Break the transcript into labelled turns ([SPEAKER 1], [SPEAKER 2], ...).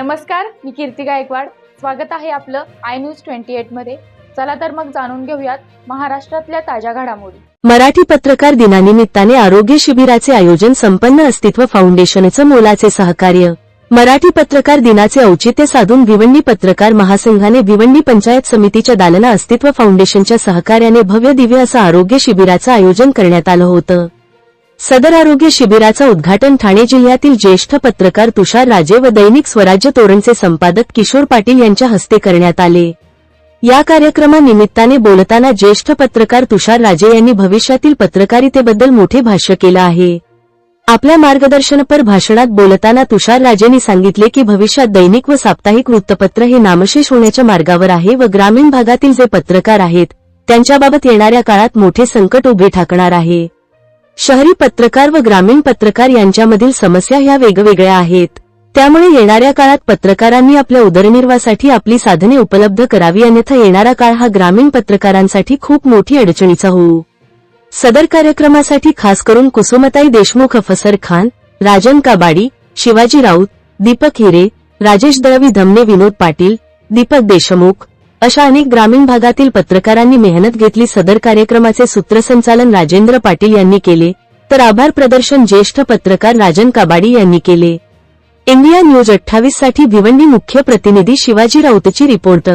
[SPEAKER 1] नमस्कार मी कीर्ती गायकवाड. स्वागत आहे आपलं आय न्यूज ट्वेंटी एटमध्ये. चला तर मग जाणून घेऊयात महाराष्ट्रातल्या ताज्या घडामोडी.
[SPEAKER 2] मराठी पत्रकार दिनानिमित्ताने आरोग्य शिबिराचे आयोजन संपन्न अस्तित्व फाउंडेशनचं मोलाचे सहकार्य. मराठी पत्रकार दिनाचे औचित्य साधून भिवंडी पत्रकार महासंघाने भिवंडी पंचायत समितीच्या दालना अस्तित्व फाउंडेशनच्या सहकार्याने भव्य दिव्य असं आरोग्य शिबिराचं आयोजन करण्यात आलं होतं. सदर आरोग्य शिबिराचं उद्घाटन ठाणे जिल्ह्यातील ज्येष्ठ पत्रकार तुषार राजे व दैनिक स्वराज्य तोरणचे संपादक किशोर पाटील यांच्या हस्ते करण्यात आले. या कार्यक्रमानिमित्ताने बोलताना ज्येष्ठ पत्रकार तुषार राजे यांनी भविष्यातील पत्रकारितेबद्दल मोठे भाष्य केलं आहे. आपल्या मार्गदर्शनपर भाषणात बोलताना तुषार राजेंनी सांगितले की भविष्यात दैनिक व साप्ताहिक वृत्तपत्र हे नामशेष होण्याच्या मार्गावर आहे व ग्रामीण भागातील जे पत्रकार आहेत त्यांच्याबाबत येणाऱ्या काळात मोठे संकट उभे ठाकणार आहे. शहरी पत्रकार व ग्रामीण पत्रकार यांच्यामधील समस्या ह्या वेगवेगळ्या आहेत. त्यामुळे येणाऱ्या काळात पत्रकारांनी आपल्या उदरनिर्वाहासाठी आपली साधने उपलब्ध करावी अन्यथा येणारा काळ हा ग्रामीण पत्रकारांसाठी खूप मोठी अडचणीचा होऊ. सदर कार्यक्रमासाठी खास करून कुसुमताई देशमुख अफसर खान राजन काबाडी शिवाजी राऊत दीपक हिरे राजेश दळवी धमने विनोद पाटील दीपक देशमुख अशा अनेक ग्रामीण भागातील पत्रकारांनी मेहनत घेतली. सदर कार्यक्रमाचे सूत्रसंचालन राजेंद्र पाटील यांनी केले. तर आभार प्रदर्शन ज्येष्ठ पत्रकार राजन काबाडी यांनी केले. इंडिया न्यूज अठ्ठावीससाठी भिवंडी मुख्य प्रतिनिधी शिवाजी राऊतची रिपोर्ट